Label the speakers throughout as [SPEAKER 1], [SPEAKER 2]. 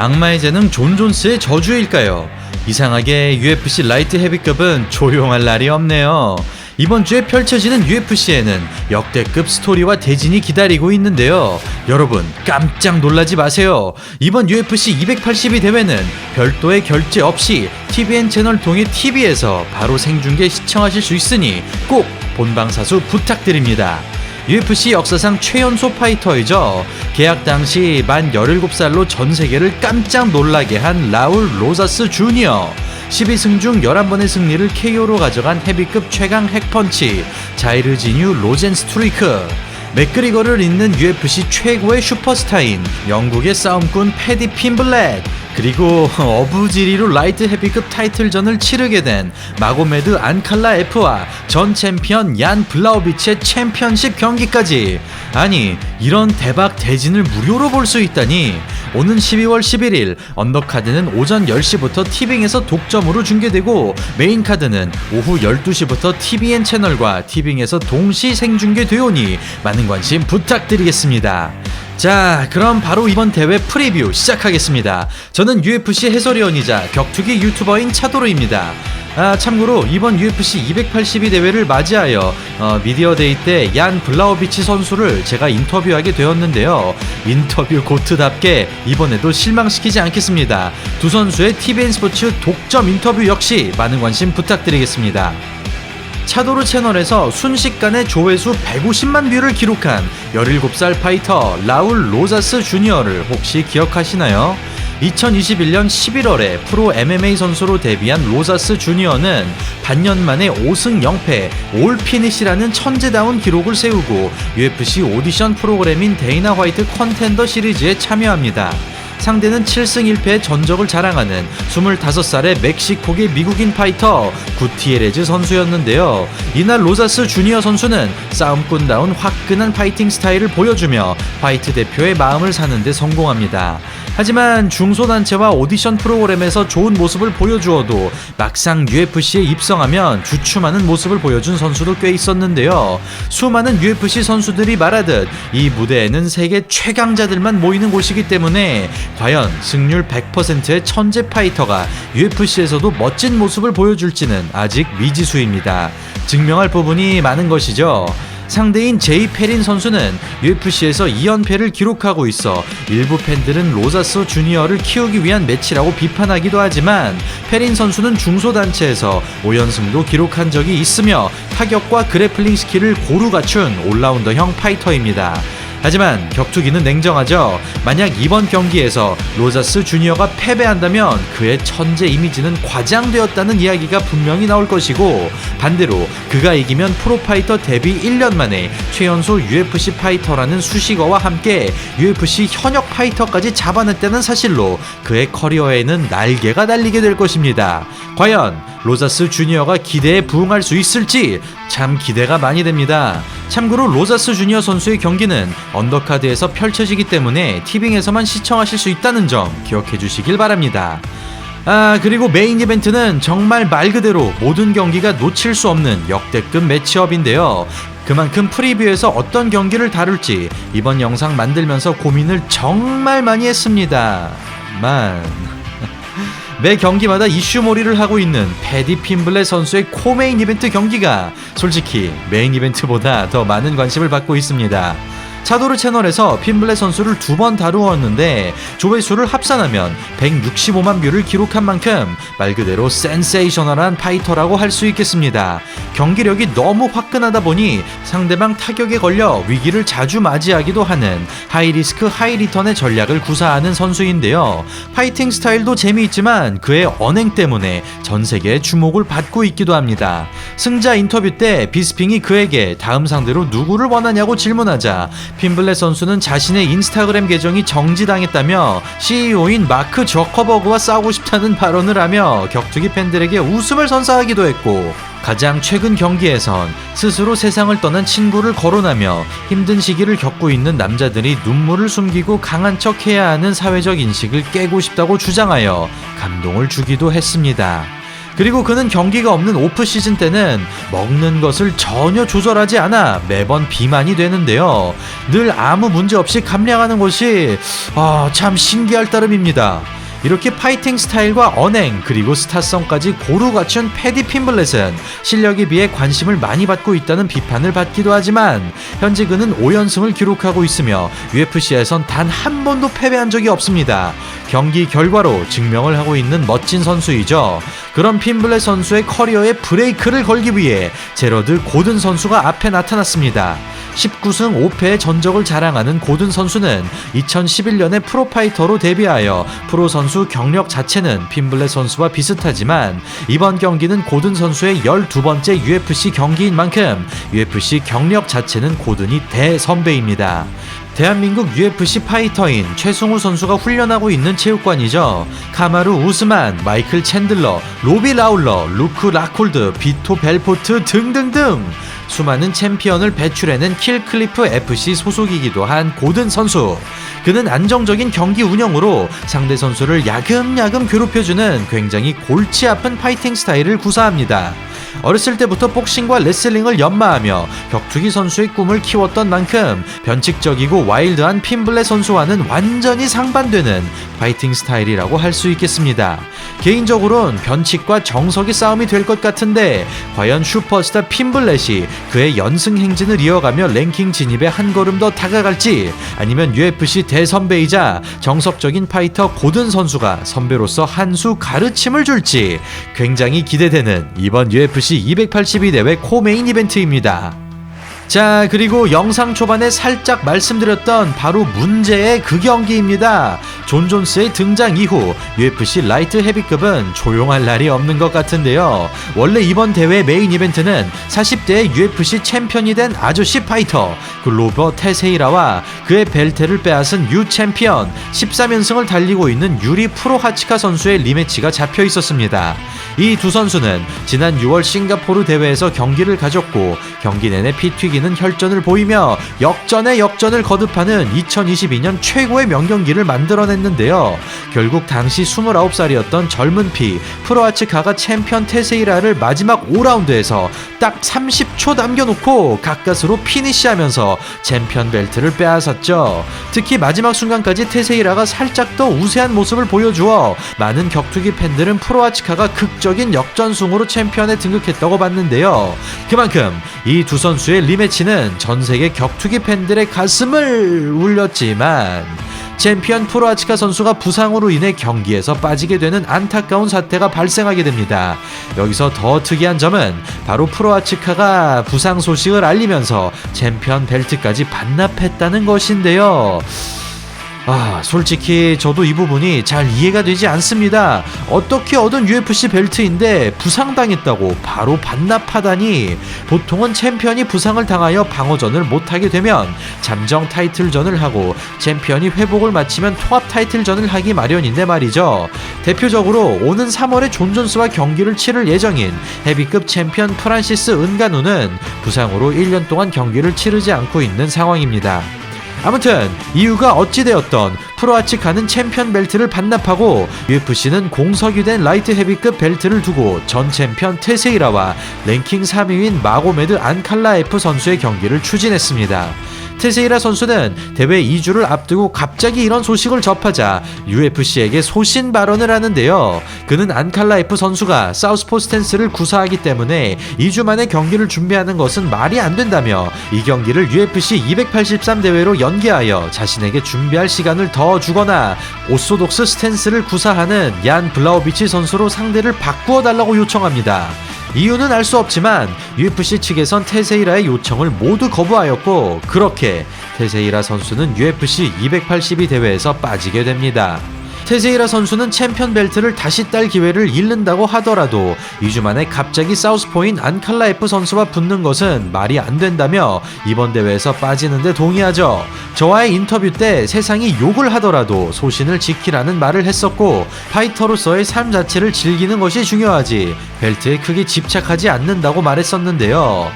[SPEAKER 1] 악마의 재능 존 존스의 저주일까요? 이상하게 UFC 라이트 헤비급은 조용할 날이 없네요. 이번 주에 펼쳐지는 UFC에는 역대급 스토리와 대진이 기다리고 있는데요. 여러분 깜짝 놀라지 마세요. 이번 UFC 282 대회는 별도의 결제 없이 TVN 채널 통해 TV에서 바로 생중계 시청하실 수 있으니 꼭 본방사수 부탁드립니다. UFC 역사상 최연소 파이터이죠. 계약 당시 만 17살로 전 세계를 깜짝 놀라게 한 라울 로자스 주니어. 12승 중 11번의 승리를 KO로 가져간 헤비급 최강 핵펀치 자이르 지뉴 로젠 스트리크. 맥그리거를 잇는 UFC 최고의 슈퍼스타인 영국의 싸움꾼 패디 핀블렛 그리고 어부지리로 라이트 헤비급 타이틀전을 치르게 된 마고메드 안칼라 F와 전 챔피언 얀 블라우비치의 챔피언십 경기까지 아니 이런 대박 대진을 무료로 볼 수 있다니 오는 12월 11일 언더카드는 오전 10시부터 티빙에서 독점으로 중계되고 메인 카드는 오후 12시부터 TVN 채널과 티빙에서 동시 생중계되오니 많은 관심 부탁드리겠습니다. 자, 그럼 바로 이번 대회 프리뷰 시작하겠습니다. 저는 UFC 해설위원이자 격투기 유튜버인 차도로입니다. 아, 참고로 이번 UFC 282 대회를 맞이하여 어, 미디어데이 때 얀 블라우비치 선수를 제가 인터뷰하게 되었는데요. 인터뷰 고트답게 이번에도 실망시키지 않겠습니다. 두 선수의 TVN 스포츠 독점 인터뷰 역시 많은 관심 부탁드리겠습니다. 차도르 채널에서 순식간에 조회수 150만 뷰를 기록한 17살 파이터 라울 로자스 주니어를 혹시 기억하시나요? 2021년 11월에 프로 MMA 선수로 데뷔한 로자스 주니어는 반년 만에 5승 0패 올 피니시라는 천재다운 기록을 세우고 UFC 오디션 프로그램인 데이나 화이트 컨텐더 시리즈에 참여합니다. 상대는 7승 1패의 전적을 자랑하는 25살의 멕시코계 미국인 파이터 구티에레즈 선수였는데요. 이날 로자스 주니어 선수는 싸움꾼다운 화끈한 파이팅 스타일을 보여주며 화이트 대표의 마음을 사는데 성공합니다. 하지만 중소단체와 오디션 프로그램에서 좋은 모습을 보여주어도 막상 UFC에 입성하면 주춤하는 모습을 보여준 선수도 꽤 있었는데요. 수많은 UFC 선수들이 말하듯 이 무대에는 세계 최강자들만 모이는 곳이기 때문에 과연 승률 100%의 천재 파이터가 UFC에서도 멋진 모습을 보여줄지는 아직 미지수입니다. 증명할 부분이 많은 것이죠. 상대인 제이 페린 선수는 UFC에서 2연패를 기록하고 있어 일부 팬들은 로자스 주니어를 키우기 위한 매치라고 비판하기도 하지만 페린 선수는 중소단체에서 5연승도 기록한 적이 있으며 타격과 그래플링 스킬을 고루 갖춘 올라운더형 파이터입니다. 하지만 격투기는 냉정하죠. 만약 이번 경기에서 로자스 주니어가 패배한다면 그의 천재 이미지는 과장되었다는 이야기가 분명히 나올 것이고 반대로 그가 이기면 프로파이터 데뷔 1년 만에 최연소 UFC 파이터라는 수식어와 함께 UFC 현역 파이터까지 잡아냈다는 사실로 그의 커리어에는 날개가 달리게 될 것입니다. 과연 로자스 주니어가 기대에 부응할 수 있을지 참 기대가 많이 됩니다. 참고로 로자스 주니어 선수의 경기는 언더카드에서 펼쳐지기 때문에 티빙에서만 시청하실 수 있다는 점 기억해 주시길 바랍니다. 아, 그리고 메인 이벤트는 정말 말 그대로 모든 경기가 놓칠 수 없는 역대급 매치업인데요. 그만큼 프리뷰에서 어떤 경기를 다룰지 이번 영상 만들면서 고민을 정말 많이 했습니다. 만. 매 경기마다 이슈몰이를 하고 있는 패디 핀블렛 선수의 코메인 이벤트 경기가 솔직히 메인 이벤트보다 더 많은 관심을 받고 있습니다. 차도르 채널에서 핀블렛 선수를 두 번 다루었는데 조회수를 합산하면 165만 뷰를 기록한 만큼 말 그대로 센세이셔널한 파이터라고 할 수 있겠습니다. 경기력이 너무 화끈하다 보니 상대방 타격에 걸려 위기를 자주 맞이하기도 하는 하이리스크 하이리턴의 전략을 구사하는 선수인데요. 파이팅 스타일도 재미있지만 그의 언행 때문에 전 세계의 주목을 받고 있기도 합니다. 승자 인터뷰 때 비스핑이 그에게 다음 상대로 누구를 원하냐고 질문하자 핀블렛 선수는 자신의 인스타그램 계정이 정지당했다며 CEO인 마크 저커버그와 싸우고 싶다는 발언을 하며 격투기 팬들에게 웃음을 선사하기도 했고 가장 최근 경기에선 스스로 세상을 떠난 친구를 거론하며 힘든 시기를 겪고 있는 남자들이 눈물을 숨기고 강한 척 해야 하는 사회적 인식을 깨고 싶다고 주장하여 감동을 주기도 했습니다. 그리고 그는 경기가 없는 오프 시즌 때는 먹는 것을 전혀 조절하지 않아 매번 비만이 되는데요. 늘 아무 문제 없이 감량하는 것이 아, 참 신기할 따름입니다. 이렇게 파이팅 스타일과 언행 그리고 스타성까지 고루 갖춘 패디 핀블렛은 실력에 비해 관심을 많이 받고 있다는 비판을 받기도 하지만 현재 그는 5연승을 기록하고 있으며 UFC에선 단 한 번도 패배한 적이 없습니다. 경기 결과로 증명을 하고 있는 멋진 선수이죠. 그런 핀블렛 선수의 커리어에 브레이크를 걸기 위해 제러드 고든 선수가 앞에 나타났습니다. 19승 5패의 전적을 자랑하는 고든 선수는 2011년에 프로파이터로 데뷔하여 프로 선수 경력 자체는 핀블렛 선수와 비슷하지만 이번 경기는 고든 선수의 12번째 UFC 경기인 만큼 UFC 경력 자체는 고든이 대선배입니다. 대한민국 UFC 파이터인 최승우 선수가 훈련하고 있는 체육관이죠. 카마루 우스만, 마이클 챈들러, 로비 라울러, 루크 라콜드, 비토 벨포트 등등등 수많은 챔피언을 배출해낸 킬클리프 FC 소속이기도 한 고든 선수. 그는 안정적인 경기 운영으로 상대 선수를 야금야금 괴롭혀주는 굉장히 골치 아픈 파이팅 스타일을 구사합니다. 어렸을 때부터 복싱과 레슬링을 연마하며 격투기 선수의 꿈을 키웠던 만큼 변칙적이고 와일드한 핀블레 선수와는 완전히 상반되는 파이팅 스타일이라고 할 수 있겠습니다. 개인적으로는 변칙과 정석의 싸움이 될 것 같은데 과연 슈퍼스타 핀블렛이 그의 연승 행진을 이어가며 랭킹 진입에 한 걸음 더 다가갈지 아니면 UFC 대선배이자 정석적인 파이터 고든 선수가 선배로서 한 수 가르침을 줄지 굉장히 기대되는 이번 UFC 282 대회 코메인 이벤트입니다. 자, 그리고 영상 초반에 살짝 말씀드렸던 바로 문제의 그 경기입니다. 존 존스의 등장 이후 UFC 라이트 헤비급은 조용할 날이 없는 것 같은데요. 원래 이번 대회 메인 이벤트는 40대 UFC 챔피언이 된 아저씨 파이터 글로버 테세이라와 그의 벨트를 빼앗은 유 챔피언 13연승을 달리고 있는 유리 프로 하치카 선수의 리매치가 잡혀 있었습니다. 이 두 선수는 지난 6월 싱가포르 대회에서 경기를 가졌고 경기 내내 피 튀기는 혈전을 보이며 역전에 역전을 거듭하는 2022년 최고의 명경기를 만들어냈는데요. 결국 당시 29살이었던 젊은 피 프로아츠카가 챔피언 테세이라를 마지막 5라운드에서 딱 30초 남겨놓고 가까스로 피니시하면서 챔피언 벨트를 빼앗았죠. 특히 마지막 순간까지 테세이라가 살짝 더 우세한 모습을 보여주어 많은 격투기 팬들은 프로아츠카가 극적 인 역전승으로 챔피언에 등극했다고 봤는데요. 그만큼 이 두 선수의 리매치는 전 세계 격투기 팬들의 가슴을 울렸지만 챔피언 프로아치카 선수가 부상으로 인해 경기에서 빠지게 되는 안타까운 사태가 발생하게 됩니다. 여기서 더 특이한 점은 바로 프로아치카가 부상 소식을 알리면서 챔피언 벨트까지 반납했다는 것인데요. 아, 솔직히 저도 이 부분이 잘 이해가 되지 않습니다. 어떻게 얻은 UFC 벨트인데 부상당했다고 바로 반납하다니 보통은 챔피언이 부상을 당하여 방어전을 못하게 되면 잠정 타이틀전을 하고 챔피언이 회복을 마치면 통합 타이틀전을 하기 마련인데 말이죠. 대표적으로 오는 3월에 존 존스와 경기를 치를 예정인 헤비급 챔피언 프란시스 은가누는 부상으로 1년 동안 경기를 치르지 않고 있는 상황입니다. 아무튼 이유가 어찌되었던 프로아치 카는 챔피언 벨트를 반납하고 UFC는 공석유된 라이트 헤비급 벨트를 두고 전 챔피언 테세이라와 랭킹 3위인 마고메드 안칼라 F 선수의 경기를 추진했습니다. 테세이라 선수는 대회 2주를 앞두고 갑자기 이런 소식을 접하자 UFC에게 소신 발언을 하는데요. 그는 안칼라 F 선수가 사우스포 스탠스를 구사하기 때문에 2주 만에 경기를 준비하는 것은 말이 안 된다며 이 경기를 UFC 283 대회로 연계하여 자신에게 준비할 시간을 더 주거나 오소독스 스탠스를 구사하는 얀 블라우비치 선수로 상대를 바꾸어 달라고 요청합니다. 이유는 알 수 없지만 UFC 측에선 테세이라의 요청을 모두 거부하였고 그렇게 테세이라 선수는 UFC 282 대회에서 빠지게 됩니다. 테세이라 선수는 챔피언 벨트를 다시 딸 기회를 잃는다고 하더라도 2주 만에 갑자기 사우스포인 안칼라 F 선수와 붙는 것은 말이 안 된다며 이번 대회에서 빠지는데 동의하죠. 저와의 인터뷰 때 세상이 욕을 하더라도 소신을 지키라는 말을 했었고 파이터로서의 삶 자체를 즐기는 것이 중요하지 벨트에 크게 집착하지 않는다고 말했었는데요.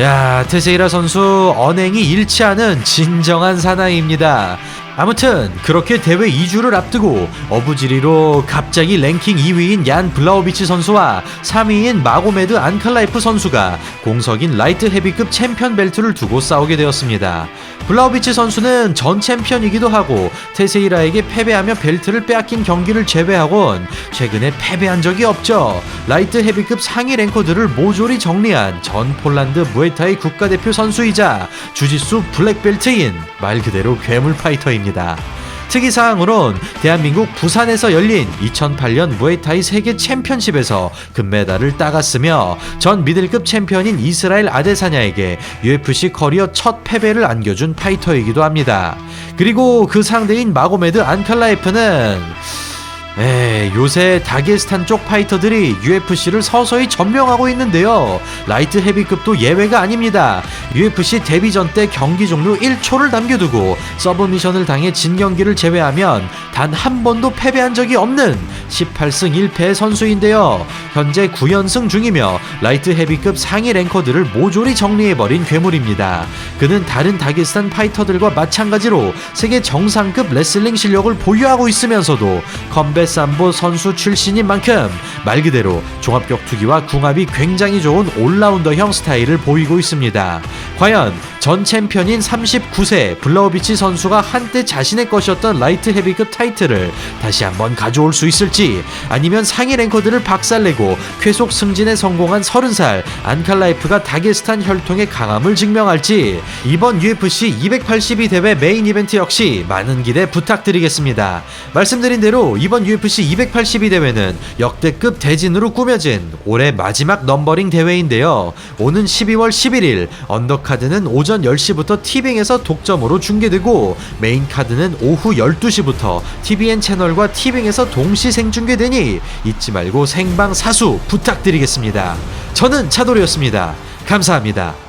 [SPEAKER 1] 야, 테세이라 선수 언행이 일치하는 진정한 사나이입니다. 아무튼 그렇게 대회 2주를 앞두고 어부지리로 갑자기 랭킹 2위인 얀 블라우비치 선수와 3위인 마고메드 안칼라이프 선수가 공석인 라이트 헤비급 챔피언 벨트를 두고 싸우게 되었습니다. 블라우비치 선수는 전 챔피언이기도 하고 테세이라에게 패배하며 벨트를 빼앗긴 경기를 제외하곤 최근에 패배한 적이 없죠. 라이트 헤비급 상위 랭커들을 모조리 정리한 전 폴란드 무에타이 국가대표 선수이자 주짓수 블랙벨트인 말 그대로 괴물 파이터입니다. 특이사항으론 대한민국 부산에서 열린 2008년 무에타이 세계 챔피언십에서 금메달을 따갔으며 전 미들급 챔피언인 이스라엘 아데사냐에게 UFC 커리어 첫 패배를 안겨준 파이터이기도 합니다. 그리고 그 상대인 마고메드 안칼라이프는 에 요새 다게스탄 쪽 파이터들이 UFC를 서서히 점령하고 있는데요. 라이트 헤비급도 예외가 아닙니다. UFC 데뷔전 때 경기 종료 1초를 남겨두고 서브미션을 당해 진 경기를 제외하면 단 한 번도 패배한 적이 없는 18승 1패 선수인데요. 현재 9연승 중이며 라이트 헤비급 상위 랭커들을 모조리 정리해버린 괴물입니다. 그는 다른 다게스탄 파이터들과 마찬가지로 세계 정상급 레슬링 실력을 보유하고 있으면서도 컴뱃 삼보 선수 출신인 만큼 말 그대로 종합격 투기와 궁합이 굉장히 좋은 올라운더형 스타일을 보이고 있습니다. 과연 전 챔피언인 39세 블라우비치 선수가 한때 자신의 것이었던 라이트 헤비급 타이틀을 다시 한번 가져올 수 있을지 아니면 상위 랭커들을 박살내고 쾌속 승진에 성공한 30살 안칼라이프가 다게스탄 혈통의 강함을 증명할지 이번 UFC 282 대회 메인 이벤트 역시 많은 기대 부탁드리겠습니다. 말씀드린 대로 이번 UFC 282 대회는 역대급 대진으로 꾸며진 올해 마지막 넘버링 대회인데요. 오는 12월 11일 언더카드는 오전 10시부터 티빙에서 독점으로 중계되고 메인 카드는 오후 12시부터 TVN 채널과 티빙에서 동시 생중계되니 잊지 말고 생방 사수 부탁드리겠습니다. 저는 차돌이었습니다. 감사합니다.